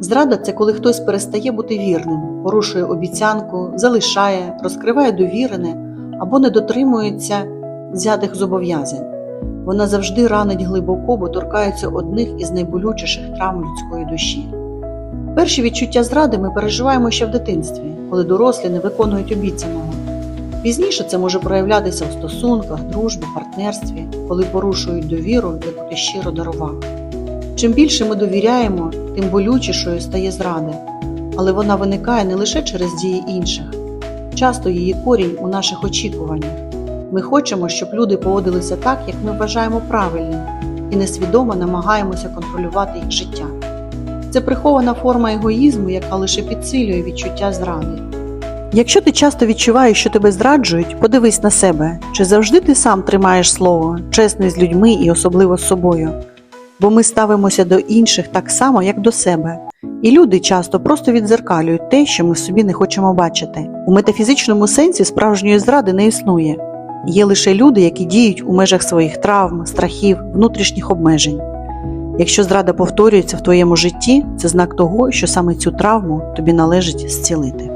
Зрада це коли хтось перестає бути вірним, порушує обіцянку, залишає, розкриває довірене або не дотримується взятих зобов'язань. Вона завжди ранить глибоко, бо торкається одних із найболючіших травм людської душі. Перші відчуття зради ми переживаємо ще в дитинстві, коли дорослі не виконують обіцяного. Пізніше це може проявлятися в стосунках, дружбі, партнерстві, коли порушують довіру, яку ти щиро дарував. Чим більше ми довіряємо, тим болючішою стає зрада, але вона виникає не лише через дії інших. Часто її корінь у наших очікуваннях. Ми хочемо, щоб люди поводилися так, як ми вважаємо правильним, і несвідомо намагаємося контролювати їх життя. Це прихована форма егоїзму, яка лише підсилює відчуття зради. Якщо ти часто відчуваєш, що тебе зраджують, подивись на себе, чи завжди ти сам тримаєш слово, чесний з людьми і особливо з собою. Бо ми ставимося до інших так само, як до себе. І люди часто просто відзеркалюють те, що ми собі не хочемо бачити. У метафізичному сенсі справжньої зради не існує. Є лише люди, які діють у межах своїх травм, страхів, внутрішніх обмежень. Якщо зрада повторюється в твоєму житті, це знак того, що саме цю травму тобі належить зцілити.